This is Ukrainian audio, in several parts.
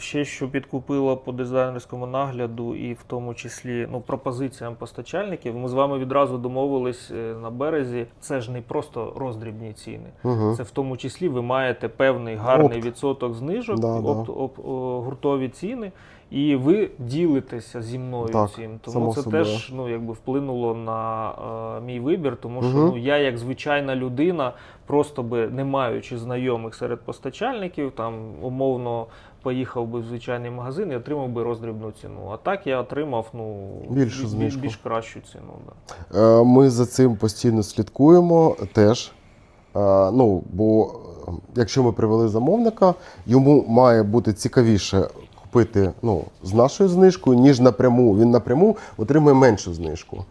ще що підкупило по дизайнерському нагляду, і в тому числі ну, пропозиціям постачальників. Ми з вами відразу домовились е, на березі. Це ж не просто роздрібні ціни. Угу. Це в тому числі ви маєте певний гарний Опт. відсоток знижок, Да, да. опт- оп- о, гуртові ціни, і ви ділитеся зі мною Так, цим. Тому це собою. теж ну, якби вплинуло на е, мій вибір, тому що ну, я, як звичайна людина, просто би не маючи знайомих серед постачальників, там умовно поїхав би в звичайний магазин і отримав би роздрібну ціну. А так я отримав ну, більш, бі- бі- більш кращу ціну. Да. Е, Ми за цим постійно слідкуємо теж. Е, Ну, бо е, якщо ми привели замовника, йому має бути цікавіше купити ну, з нашою знижкою, ніж напряму. Він напряму отримує меншу знижку.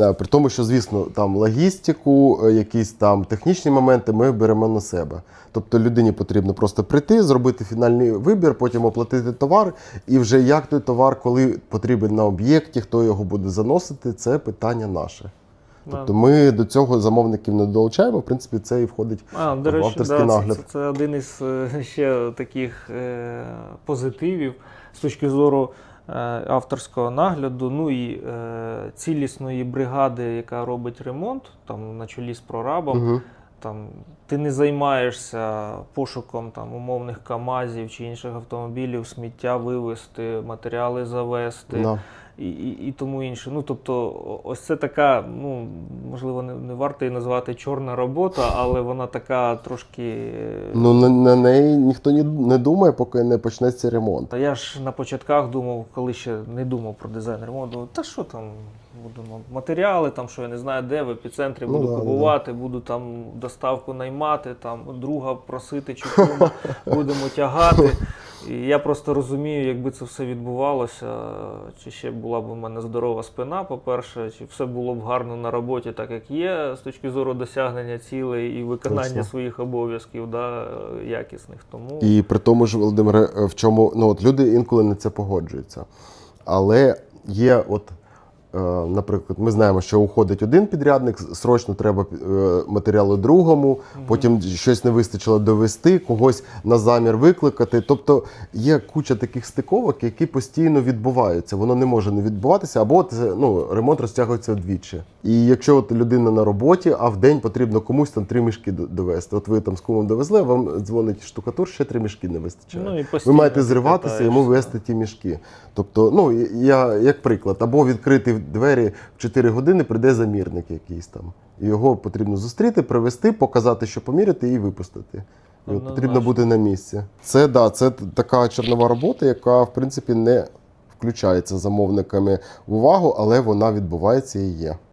Е, При тому, що, звісно, там логістику, е, якісь там технічні моменти ми беремо на себе. Тобто людині потрібно просто прийти, зробити фінальний вибір, потім оплатити товар, і вже як той товар, коли потрібен на об'єкті, хто його буде заносити, це питання наше. Тобто ми до цього замовників не долучаємо. В принципі, це і входить. А, до в авторський да, нагляд. це, це один із е, ще таких е, позитивів з точки зору е, авторського нагляду, ну і е, цілісної бригади, яка робить ремонт, там на чолі з прорабом. Угу. Там, ти не займаєшся пошуком там, умовних КАМАЗів чи інших автомобілів, сміття вивезти, матеріали завести Да. і, і, і тому інше. Ну, тобто, ось це така, ну, можливо, не, не варто її назвати чорна робота, але вона така трошки. Ну на, на неї ніхто не думає, поки не почнеться ремонт. Та я ж на початках думав, коли ще не думав про дизайн ремонту, та що там, буду ну, матеріали, там, що я не знаю, де в епіцентрі Ну буду да, да, купувати, буду там доставку наймати, там друга просити чи кума, будемо тягати. І я просто розумію, якби це все відбувалося, чи ще була б у мене здорова спина, по-перше, чи все було б гарно на роботі, так як є, з точки зору досягнення цілей і виконання Точно. своїх обов'язків да, якісних. Тому І при тому ж, Володимире, в чому ну от люди інколи не це погоджуються. Але є, от, наприклад, ми знаємо, що уходить один підрядник, срочно треба е, матеріали другому, потім щось не вистачило довести, когось на замір викликати. Тобто є куча таких стиковок, які постійно відбуваються. Воно не може не відбуватися, або це, ну, ремонт розтягується вдвічі. І якщо от людина на роботі, а в день потрібно комусь там три мішки довести. От ви там з кумом довезли, вам дзвонить штукатур, ще три мішки не вистачає. Ну, і ви маєте ти зриватися, йому вести ті мішки. Тобто, ну я як приклад, або відкрити двері в 4 години, прийде замірник якийсь там. Його потрібно зустріти, привезти, показати, що поміряти, і випустити. І от потрібно бути на місці. Це да, це така чорнова робота, яка в принципі не включається замовниками в увагу, але вона відбувається і є.